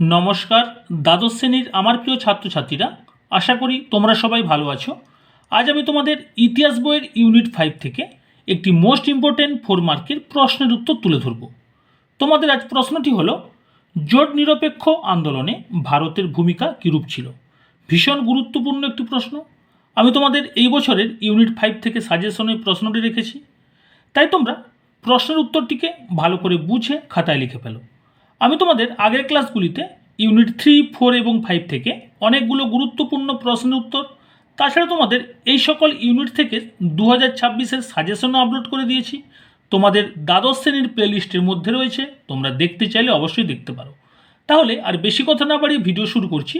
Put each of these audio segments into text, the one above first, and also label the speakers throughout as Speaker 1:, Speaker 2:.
Speaker 1: নমস্কার, দ্বাদশ শ্রেণির আমার প্রিয় ছাত্রছাত্রীরা, আশা করি তোমরা সবাই ভালো আছো। আজ আমি তোমাদের ইতিহাস বইয়ের ইউনিট ফাইভ থেকে একটি মোস্ট ইম্পর্ট্যান্ট ফোর মার্কের প্রশ্নের উত্তর তুলে ধরব। তোমাদের আজ প্রশ্নটি হলো, জোট নিরপেক্ষ আন্দোলনে ভারতের ভূমিকা কীরূপ ছিল? ভীষণ গুরুত্বপূর্ণ একটি প্রশ্ন। আমি তোমাদের এই বছরের ইউনিট ফাইভ থেকে সাজেশনে প্রশ্নটি রেখেছি। তাই তোমরা প্রশ্নের উত্তরটিকে ভালো করে বুঝে খাতায় লিখে ফেলো। আমি তোমাদের আগের ক্লাসগুলিতে ইউনিট থ্রি, ফোর এবং ফাইভ থেকে অনেকগুলো গুরুত্বপূর্ণ প্রশ্নের উত্তর, তাছাড়া তোমাদের এই সকল ইউনিট থেকে দু হাজার ছাব্বিশের সাজেশনও আপলোড করে দিয়েছি। তোমাদের দ্বাদশ শ্রেণির প্লেলিস্টের মধ্যে রয়েছে, তোমরা দেখতে চাইলে অবশ্যই দেখতে পারো। তাহলে আর বেশি কথা না বাড়িয়ে ভিডিও শুরু করছি।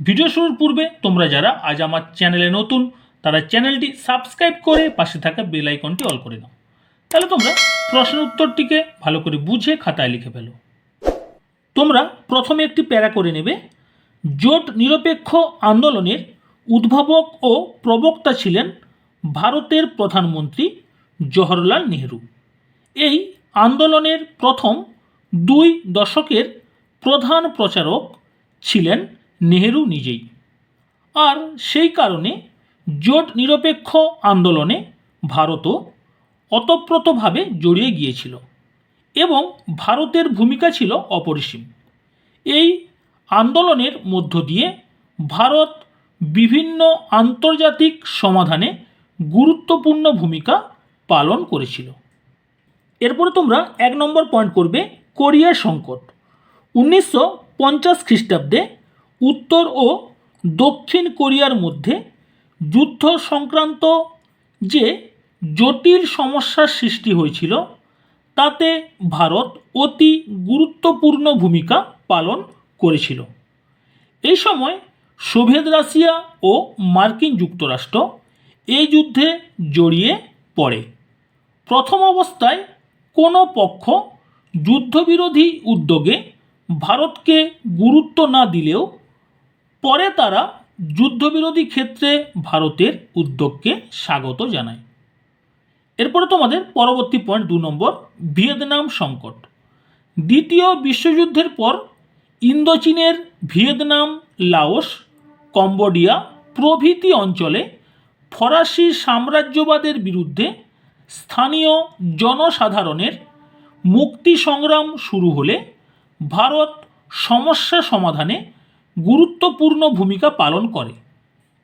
Speaker 1: ভিডিও শুরুর পূর্বে তোমরা যারা আজ আমার চ্যানেলে নতুন, তারা চ্যানেলটি সাবস্ক্রাইব করে পাশে থাকা বেল আইকনটি অল করে দাও। তাহলে তোমরা প্রশ্নের উত্তরটিকে ভালো করে বুঝে খাতায় লিখে ফেলো। তোমরা প্রথমে একটি প্যারা করে নেবে। জোট নিরপেক্ষ আন্দোলনের উদ্ভাবক ও প্রবক্তা ছিলেন ভারতের প্রধানমন্ত্রী জওহরলাল নেহরু। এই আন্দোলনের প্রথম দুই দশকের প্রধান প্রচারক ছিলেন নেহরু নিজেই। আর সেই কারণে জোট নিরপেক্ষ আন্দোলনে ভারতও অতপ্রতভাবে জড়িয়ে গিয়েছিল এবং ভারতের ভূমিকা ছিল অপরিসীম। এই আন্দোলনের মধ্য দিয়ে ভারত বিভিন্ন আন্তর্জাতিক সমাধানে গুরুত্বপূর্ণ ভূমিকা পালন করেছিল। এরপরে তোমরা এক নম্বর পয়েন্ট করবে কোরিয়া সংকট। উনিশশো পঞ্চাশ খ্রিস্টাব্দে উত্তর ও দক্ষিণ কোরিয়ার মধ্যে যুদ্ধ সংক্রান্ত যে জটিল সমস্যার সৃষ্টি হয়েছিল, তাতে ভারত অতি গুরুত্বপূর্ণ ভূমিকা পালন করেছিল। এই সময় সোভিয়েত রাশিয়া ও মার্কিন যুক্তরাষ্ট্র এই যুদ্ধে জড়িয়ে পড়ে। প্রথম অবস্থায় কোনো পক্ষ যুদ্ধবিরোধী উদ্যোগে ভারতকে গুরুত্ব না দিলেও পরে তারা যুদ্ধবিরোধী ক্ষেত্রে ভারতের উদ্যোগকে স্বাগত জানায়। এরপরে তোমাদের পরবর্তী পয়েন্ট দু নম্বর, ভিয়েতনাম সংকট। দ্বিতীয় বিশ্বযুদ্ধের পর ইন্দোচীনের ভিয়েতনাম, লাওস, কম্বোডিয়া প্রভৃতি অঞ্চলে ফরাসি সাম্রাজ্যবাদের বিরুদ্ধে স্থানীয় জনসাধারণের মুক্তি সংগ্রাম শুরু হলে ভারত সমস্যা সমাধানে গুরুত্বপূর্ণ ভূমিকা পালন করে।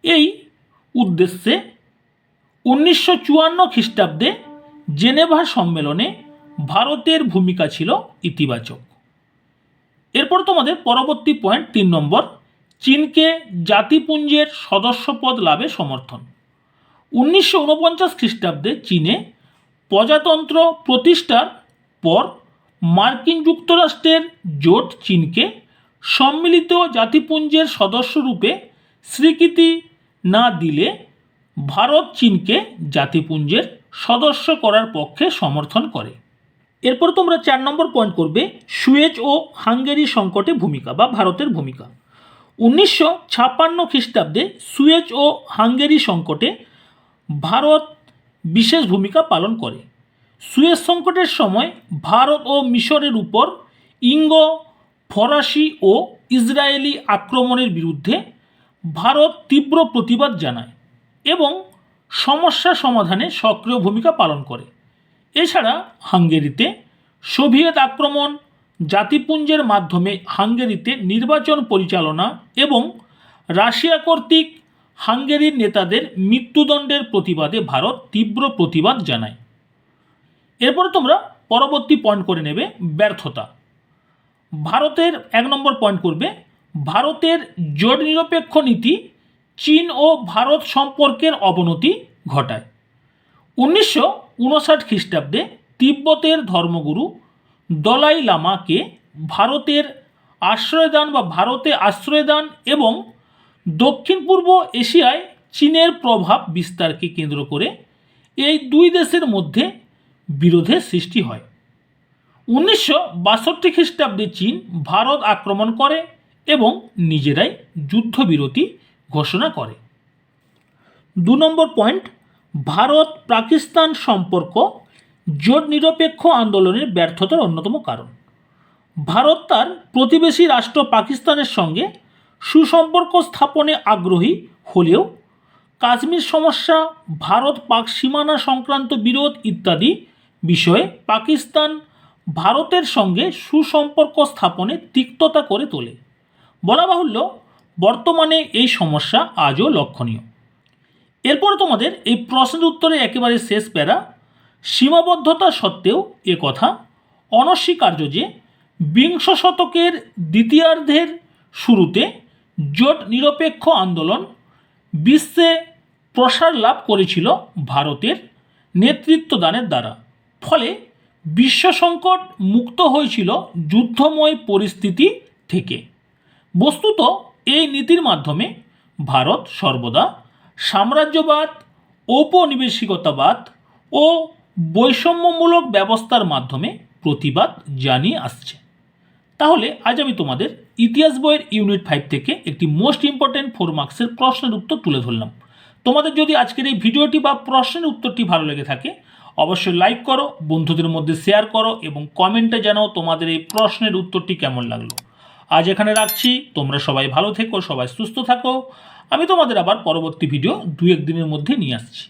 Speaker 1: এই উদ্দেশ্যে উনিশশো চুয়ান্ন খ্রিস্টাব্দে জেনেভা সম্মেলনে ভারতের ভূমিকা ছিল ইতিবাচক। এরপর তোমাদের পরবর্তী পয়েন্ট তিন নম্বর, চীনকে জাতিপুঞ্জের সদস্যপদ লাভে সমর্থন। উনিশশো উনপঞ্চাশ খ্রিস্টাব্দে চীনে প্রজাতন্ত্র প্রতিষ্ঠার পর মার্কিন যুক্তরাষ্ট্রের জোট চীনকে সম্মিলিত জাতিপুঞ্জের সদস্যরূপে স্বীকৃতি না দিলে ভারত চীনকে জাতিপুঞ্জের সদস্য করার পক্ষে সমর্থন করে। এরপর তোমরা চার নম্বর পয়েন্ট করবে, সুয়েজ ও হাঙ্গেরি সংকটে ভূমিকা বা ভারতের ভূমিকা। উনিশশো ছাপ্পান্ন খ্রিস্টাব্দে সুয়েজ ও হাঙ্গেরি সংকটে ভারত বিশেষ ভূমিকা পালন করে। সুয়েজ সংকটের সময় ভারত ও মিশরের উপর ইঙ্গ, ফরাসি ও ইসরায়েলি আক্রমণের বিরুদ্ধে ভারত তীব্র প্রতিবাদ জানায় এবং সমস্যা সমাধানে সক্রিয় ভূমিকা পালন করে। এছাড়া হাঙ্গেরিতে সোভিয়েত আক্রমণ, জাতিপুঞ্জের মাধ্যমে হাঙ্গেরিতে নির্বাচন পরিচালনা এবং রাশিয়া কর্তৃক হাঙ্গেরির নেতাদের মৃত্যুদণ্ডের প্রতিবাদে ভারত তীব্র প্রতিবাদ জানায়। এরপরে তোমরা পরবর্তী পয়েন্ট করে নেবে ব্যর্থতা। ভারতের এক নম্বর পয়েন্ট করবে, ভারতের জোট নিরপেক্ষ নীতি চীন ও ভারত সম্পর্কের অবনতি ঘটায়। উনিশশো উনষাট খ্রিস্টাব্দে তিব্বতের ধর্মগুরু দলাই লামাকে ভারতের আশ্রয়দান বা ভারতে আশ্রয়দান এবং দক্ষিণ পূর্ব এশিয়ায় চীনের প্রভাব বিস্তারকে কেন্দ্র করে এই দুই দেশের মধ্যে বিরোধের সৃষ্টি হয়। উনিশশো বাষট্টি খ্রিস্টাব্দে চীন ভারত আক্রমণ করে এবং নিজেরাই যুদ্ধবিরতি ঘোষণা করে। দু নম্বর পয়েন্ট ভারত পাকিস্তান সম্পর্ক জোট নিরপেক্ষ আন্দোলনের ব্যর্থতার অন্যতম কারণ। ভারত তার প্রতিবেশী রাষ্ট্র পাকিস্তানের সঙ্গে সুসম্পর্ক স্থাপনে আগ্রহী হলেও কাশ্মীর সমস্যা, ভারত পাক সীমানা সংক্রান্ত বিরোধ ইত্যাদি বিষয়ে পাকিস্তান ভারতের সঙ্গে সুসম্পর্ক স্থাপনে তিক্ততা করে তোলে। বলা বাহুল্য, বর্তমানে এই সমস্যা আজও লক্ষণীয়। এরপর তোমাদের এই প্রশ্নের উত্তরে একেবারে শেষ প্যারা, সীমাবদ্ধতা সত্ত্বেও এ কথা, অনস্বীকার্য যে বিংশ শতকের দ্বিতীয়ার্ধের শুরুতে জোট নিরপেক্ষ আন্দোলন বিশ্বে প্রসার লাভ করেছিল ভারতের নেতৃত্বদানের দ্বারা। ফলে বিশ্ব সংকট মুক্ত হয়েছিল যুদ্ধময় পরিস্থিতি থেকে। বস্তুত এই নীতির মাধ্যমে ভারত সর্বদা সাম্রাজ্যবাদ, ঔপনিবেশিকতাবাদ ও বৈষম্যমূলক ব্যবস্থার মাধ্যমে প্রতিবাদ জানিয়ে আসছে। তাহলে আজ আমি তোমাদের ইতিহাস বইয়ের ইউনিট ফাইভ থেকে একটি মোস্ট ইম্পর্ট্যান্ট ফোর মার্কসের প্রশ্নের উত্তর তুলে ধরলাম। তোমাদের যদি আজকের এই ভিডিওটি বা প্রশ্নের উত্তরটি ভালো লেগে থাকে, অবশ্যই লাইক করো, বন্ধুদের মধ্যে শেয়ার করো এবং কমেন্টে জানাও তোমাদের এই প্রশ্নের উত্তরটি কেমন লাগল। আজ এখানে রাখছি, তোমরা সবাই ভালো থেকো, সবাই সুস্থ থাকো। আমি তোমাদের আবার পরবর্তী ভিডিও দু এক দিনের মধ্যে নিয়ে আসছি।